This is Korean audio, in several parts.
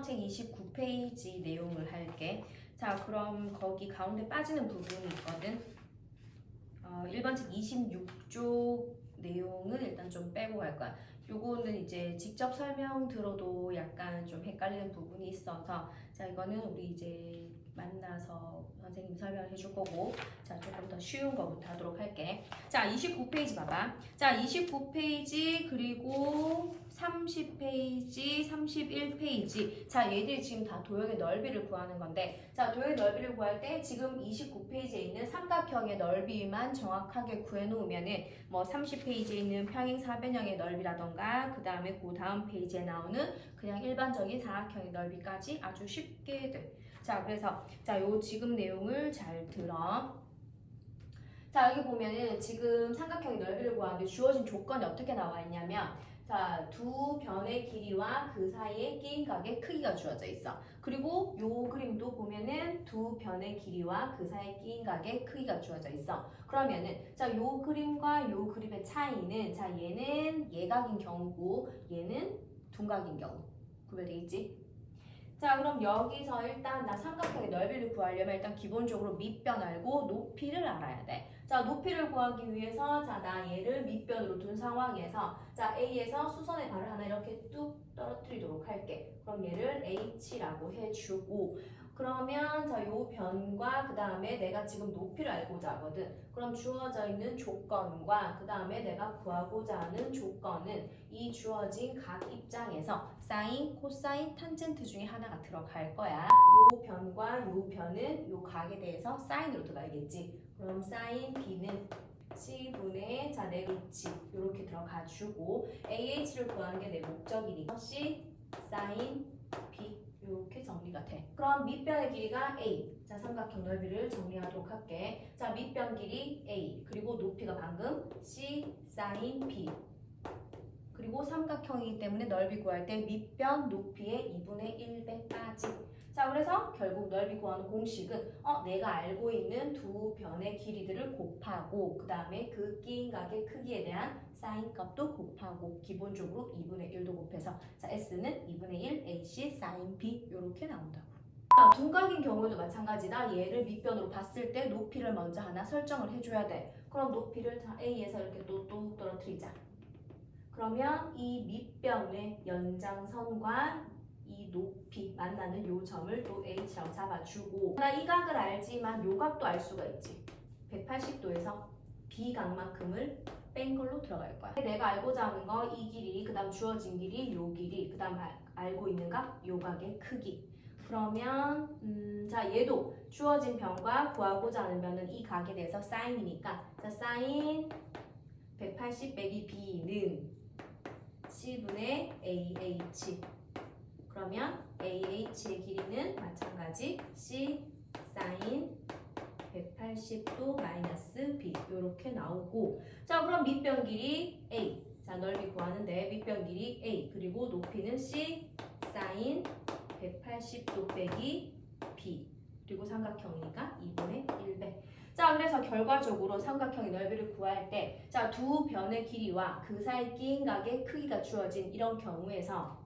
1번 책 29페이지 내용을 할게. 자, 그럼 거기 가운데 빠지는 부분이 있거든. 어, 1번 책 26쪽 내용은 일단 좀 빼고 갈 거야. 요거는 이제 직접 설명 들어도 약간 좀 헷갈리는 부분이 있어서 자, 이거는 우리 이제 만나서 선생님 설명을 해줄 거고 자, 조금 더 쉬운 거부터 하도록 할게. 자, 29페이지 봐봐. 자, 29페이지 그리고 30페이지, 31페이지. 자, 얘들이 지금 다 도형의 넓이를 구하는 건데 자, 도형의 넓이를 구할 때 지금 29페이지에 있는 삼각형의 넓이만 정확하게 구해 놓으면은 뭐 30페이지에 있는 평행 사변형의 넓이라던가 그 다음에 그 다음 페이지에 나오는 그냥 일반적인 사각형의 넓이까지 아주 쉽게 돼. 자, 그래서 자, 요 지금 내용을 잘 들어. 자, 여기 보면은 지금 삼각형의 넓이를 구하는데 주어진 조건이 어떻게 나와 있냐면 자, 두 변의 길이와 그 사이에 끼인 각의 크기가 주어져 있어. 그리고 요 그림도 보면은 두 변의 길이와 그 사이에 끼인 각의 크기가 주어져 있어. 그러면은 자, 요 그림과 요 그림의 차이는 자, 얘는 예각인 경우고 얘는 둔각인 경우. 구별돼 있지? 자, 그럼 여기서 일단 나 삼각형의 넓이를 구하려면 일단 기본적으로 밑변 알고 높이를 알아야 돼. 자, 높이를 구하기 위해서 자, 나 얘를 밑변으로 둔 상황에서 자, A에서 수선의 발을 하나 이렇게 뚝 떨어뜨리도록 할게. 그럼 얘를 H라고 해주고 그러면 자, 요 변과 그 다음에 내가 지금 높이를 알고자 하거든. 그럼 주어져 있는 조건과 그 다음에 내가 구하고자 하는 조건은 이 주어진 각 입장에서 사인, 코사인, 탄젠트 중에 하나가 들어갈 거야. 요 변과 요 변은 요 각에 대해서 사인으로 들어가야겠지. 그럼 사인 B는 C분의 자, 내 루치 이렇게 들어가 주고 AH를 구하는 게 내 목적이니까 C 사인 B 이렇게 정리가 돼. 그럼 밑변의 길이가 A. 자, 삼각형 넓이를 정리하도록 할게. 자, 밑변 길이 A. 그리고 높이가 방금 C 사인 B. 그리고 삼각형이기 때문에 넓이 구할 때 밑변 높이의 2분의 1배까지. 자, 그래서 결국 넓이 구하는 공식은 어, 내가 알고 있는 두 변의 길이들을 곱하고 그 다음에 그 끼인 각의 크기에 대한 사인 값도 곱하고 기본적으로 2분의 1도 곱해서 자, S는 2분의 1 AC 사인 B 이렇게 나온다고. 자, 둔각인 경우에도 마찬가지다. 얘를 밑변으로 봤을 때 높이를 먼저 하나 설정을 해줘야 돼. 그럼 높이를 자, A에서 이렇게 또또 떨어뜨리자. 그러면 이 밑변의 연장선과 이 높이 만나는 요 점을 또 H라고 잡아주고 나 이 각을 알지만 요 각도 알 수가 있지. 180도에서 B각만큼을 뺀 걸로 들어갈 거야. 내가 알고자 하는 거 이 길이 그 다음 주어진 길이 요 길이 그 다음 알고 있는 각 요 각의 크기. 그러면 음, 자 얘도 주어진 변과 구하고자 하는 변은 이 각에 대해서 사인이니까 자 사인 180 빼기 B는 C분의 AH 그러면 AH의 길이는 마찬가지 C 사인 180도 마이너스 B 이렇게 나오고 자 그럼 밑변 길이 A. 자 넓이 구하는데 밑변 길이 A. 그리고 높이는 C 사인 180도 빼기 B. 그리고 삼각형이니까 2분의 1배. 자 그래서 결과적으로 삼각형의 넓이를 구할 때 자 두 변의 길이와 그 사이 끼인 각의 크기가 주어진 이런 경우에서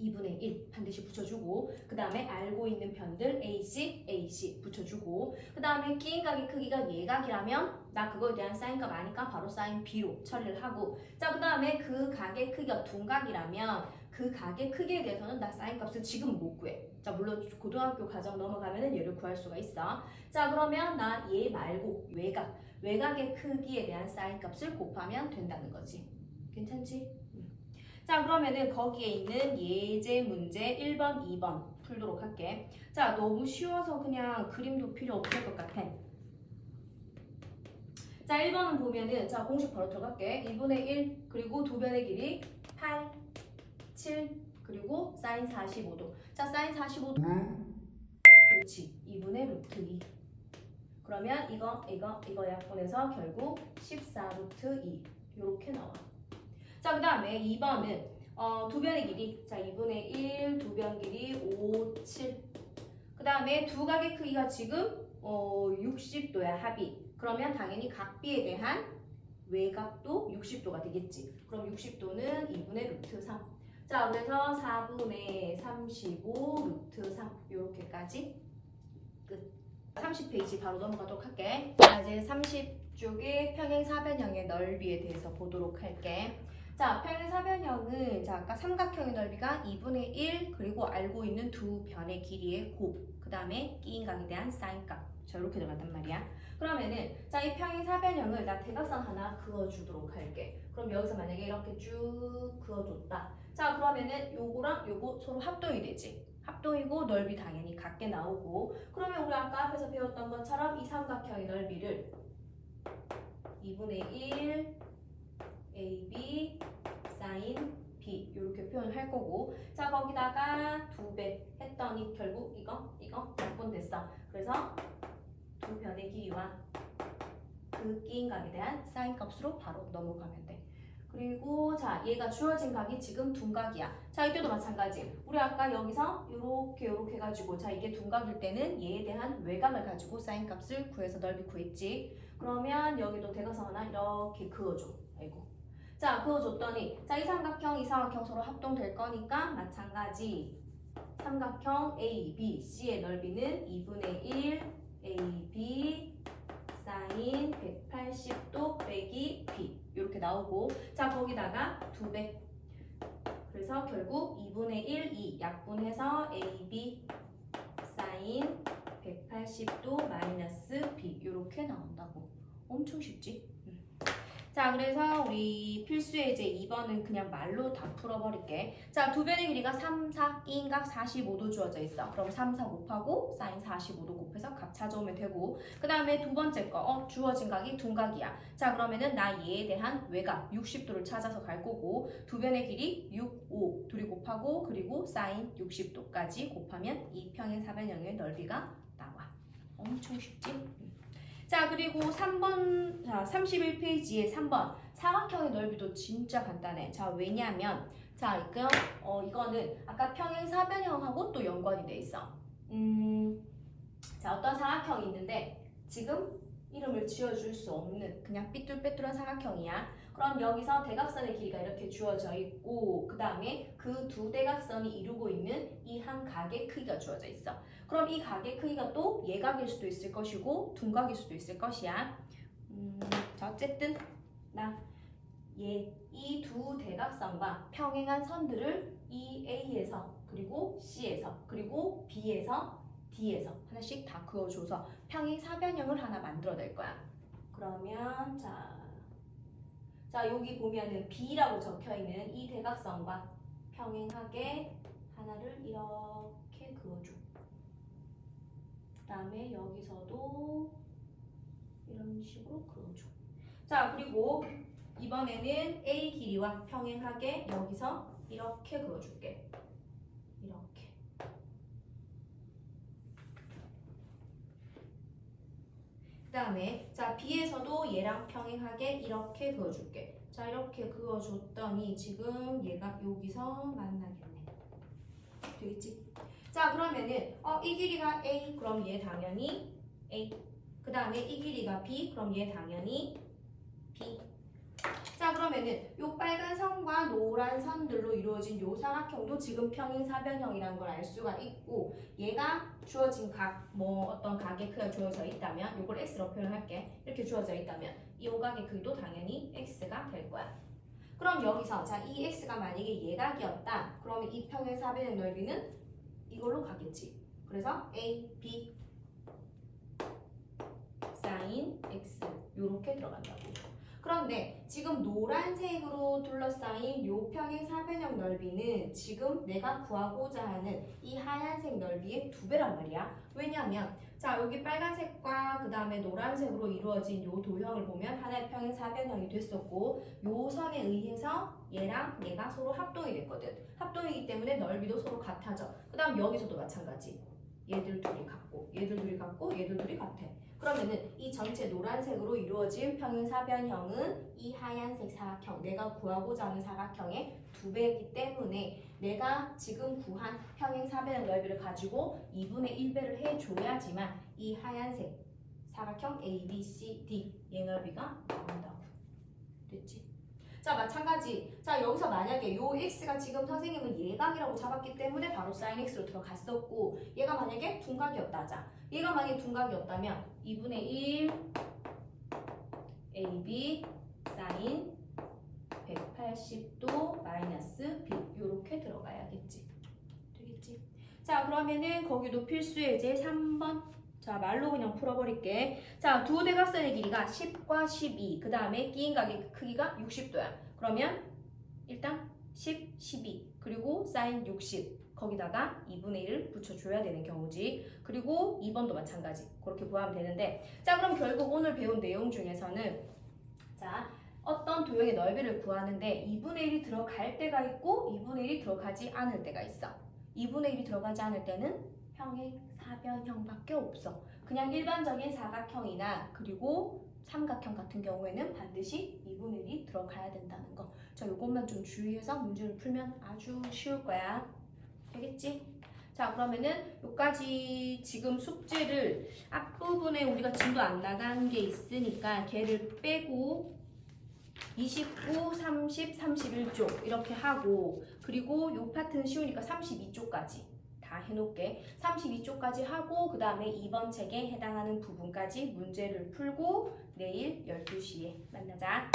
2분의 1 반드시 붙여주고 그 다음에 알고 있는 편들 AC, AC 붙여주고 그 다음에 끼인 각의 크기가 예각이라면 나 그거에 대한 사인값 아니까 바로 사인 B로 처리를 하고 자 그 다음에 그 각의 크기가 둔각이라면 그 각의 크기에 대해서는 나 사인값을 지금 못 구해. 자 물론 고등학교 과정 넘어가면 은 얘를 구할 수가 있어. 자 그러면 나 얘 말고 외곽 외곽의 크기에 대한 사인값을 곱하면 된다는 거지. 괜찮지? 자 그러면은 거기에 있는 예제 문제 1번, 2번 풀도록 할게. 자 너무 쉬워서 그냥 그림도 필요 없을 것 같아. 자 1번은 보면은 자 공식 바로 들어갈게. 2분의 1 그리고 두 변의 길이 8, 7 그리고 사인 45도. 자 사인 45도 그렇지 2분의 루트 2. 그러면 이거 이거 이거 약분해서 결국 14 루트 2 이렇게 나와. 자, 그 다음에 2번은 어, 두 변의 길이. 자, 2분의 1, 두 변 길이 5, 7. 그 다음에 두 각의 크기가 지금 어, 60도야, 합이. 그러면 당연히 각 B에 대한 외곽도 60도가 되겠지. 그럼 60도는 2분의 루트 3. 자, 그래서 4분의 35 루트 3 요렇게까지 끝. 30페이지 바로 넘어가도록 할게. 자, 이제 30쪽의 평행 사변형의 넓이에 대해서 보도록 할게. 자, 평행 사변형은 자, 아까 삼각형의 넓이가 2분의 1 그리고 알고 있는 두 변의 길이의 곱, 그 다음에 끼인 각에 대한 사인값. 자, 이렇게 들어간단 말이야. 그러면은 자, 이 평행 사변형을 나 대각선 하나 그어주도록 할게. 그럼 여기서 만약에 이렇게 쭉 그어줬다. 자, 그러면은 요거랑 요거 서로 합동이 되지. 합동이고 넓이 당연히 같게 나오고 그러면 우리 아까 앞에서 배웠던 것처럼 이 삼각형의 넓이를 2분의 1 AB sin B. 이렇게 표현할 거고. 자 거기다가 두 배 했더니 결국 이거 이거 약분 됐어. 그래서 두 변의 길이와 그 끼인 각에 대한 사인 값으로 바로 넘어가면 돼. 그리고 자 얘가 주어진 각이 지금 둔각이야. 자 이때도 마찬가지. 우리 아까 여기서 요렇게 요렇게 해가지고 자 이게 둔각일 때는 얘에 대한 외곽을 가지고 사인 값을 구해서 넓이 구했지. 그러면 여기도 대각선 하나 이렇게 그어줘. 아이고 자 그어줬더니 자 이 삼각형 이 삼각형 서로 합동될 거니까 마찬가지. 삼각형 A, B, C의 넓이는 2분의 1 A, B 사인 180도 빼기 B. 이렇게 나오고 자 거기다가 두 배. 그래서 결국 2분의 1, 2 약분해서 AB 사인 180도 마이너스 B. 이렇게 나온다고. 엄청 쉽지? 음. 자 그래서 우리 필수의 이제 2번은 그냥 말로 다 풀어버릴게 자 두 변의 길이가 3, 4, 끼인각 45도 주어져 있어 그럼 3, 4 곱하고 사인 45도 곱해서 값 찾아오면 되고 그 다음에 두 번째 거 어, 주어진 각이 둔각이야 자 그러면은 나 얘에 대한 외곽 60도를 찾아서 갈 거고 두 변의 길이 6, 5 둘이 곱하고 그리고 사인 60도까지 곱하면 이 평행 사변형의 넓이가 나와 엄청 쉽지? 음. 자 그리고 3번 자 31페이지에 3번. 사각형의 넓이도 진짜 간단해. 자 왜냐하면 자 이거 어 이거는 아까 평행 사변형하고 또 연관이 돼 있어. 음 자 어떤 사각형이 있는데 지금 이름을 지어줄 수 없는 그냥 삐뚤빼뚤한 사각형이야. 그럼 여기서 대각선의 길이가 이렇게 주어져 있고 그 다음에 그 두 대각선이 이루고 있는 이 한 각의 크기가 주어져 있어 그럼 이 각의 크기가 또 예각일 수도 있을 것이고 둔각일 수도 있을 것이야. 음, 자 어쨌든 나얘이 두 대각선과 평행한 선들을 이 A에서 그리고 C에서 그리고 B에서 D에서 하나씩 다 그어줘서 평행 사변형을 하나 만들어낼 거야. 그러면 자, 자 여기 보면은 B라고 적혀 있는 이 대각선과 평행하게 하나를 이렇게 그어줘. 그 다음에 여기서도 이런 식으로 그어줘. 자 그리고 이번에는 A 길이와 평행하게 여기서 이렇게 그어줄게. 이렇게. 그 다음에 자 B에서도 얘랑 평행하게 이렇게 그어줄게. 자 이렇게 그어줬더니 지금 얘가 여기서 만나겠네. 되겠지? 자 그러면은 어, 이 길이가 A 그럼 얘 당연히 A. 그 다음에 이 길이가 B 그럼 얘 당연히 B. 자 그러면은 요 빨간 선과 노란 선들로 이루어진 요 사각형도 지금 평행 사변형이라는 걸 알 수가 있고 얘가 주어진 각 뭐 어떤 각의 크기가 주어져 있다면 요걸 X로 표현할게. 이렇게 주어져 있다면 이 오각의 크기도 당연히 X가 될 거야 그럼 여기서 자 이 X가 만약에 예각이었다 그러면 이 평행사변형 넓이는 이걸로 가겠지. 그래서 A, B 사인 X 요렇게 들어간다고. 그런데 지금 노란색으로 둘러싸인 요 평행 사변형 넓이는 지금 내가 구하고자 하는 이 하얀색 넓이의 두 배란 말이야. 왜냐하면 자 여기 빨간색과 그 다음에 노란색으로 이루어진 요 도형을 보면 하나의 평행 사변형이 됐었고 요 선에 의해서 얘랑 얘가 서로 합동이 됐거든. 합동이기 때문에 넓이도 서로 같아져. 그 다음 여기서도 마찬가지. 얘들 둘이 같고 얘들 둘이 같고 얘들 둘이 같아. 그러면은 이 전체 노란색으로 이루어진 평행 사변형은 이 하얀색 사각형, 내가 구하고자 하는 사각형의 두 배이기 때문에 내가 지금 구한 평행 사변형 넓이를 가지고 2분의 1배를 해줘야지만 이 하얀색 사각형 A, B, C, D 얘 넓이가 나온다고. 됐지? 자 마찬가지. 자 여기서 만약에 요 x가 지금 선생님은 예각이라고 잡았기 때문에 바로 sin x로 들어갔었고 얘가 만약에 둔각이었다 하자. 얘가 만약에 둔각이었다면 2분의 1 ab sin 180도 마이너스 b. 요렇게 들어가야겠지. 되겠지? 자 그러면은 거기도 필수의 제 3번 자 말로 그냥 풀어버릴게. 자 두 대각선의 길이가 10과 12 그 다음에 끼인 각의 크기가 60도야. 그러면 일단 10, 12 그리고 사인 60 거기다가 2분의 1을 붙여줘야 되는 경우지. 그리고 2번도 마찬가지. 그렇게 구하면 되는데. 자 그럼 결국 오늘 배운 내용 중에서는 자 어떤 도형의 넓이를 구하는데 2분의 1이 들어갈 때가 있고 2분의 1이 들어가지 않을 때가 있어. 2분의 1이 들어가지 않을 때는 형의 사변형밖에 없어 그냥 일반적인 사각형이나 그리고 삼각형 같은 경우에는 반드시 2분의 1이 들어가야 된다는 거. 자, 요것만 좀 주의해서 문제를 풀면 아주 쉬울 거야. 되겠지? 자, 그러면은 요까지 지금 숙제를 앞부분에 우리가 진도 안 나간 게 있으니까 걔를 빼고 29, 30, 31쪽 이렇게 하고 그리고 요 파트는 쉬우니까 32쪽까지 다 해놓을게. 32쪽까지 하고 그 다음에 2번 책에 해당하는 부분까지 문제를 풀고 내일 12시에 만나자.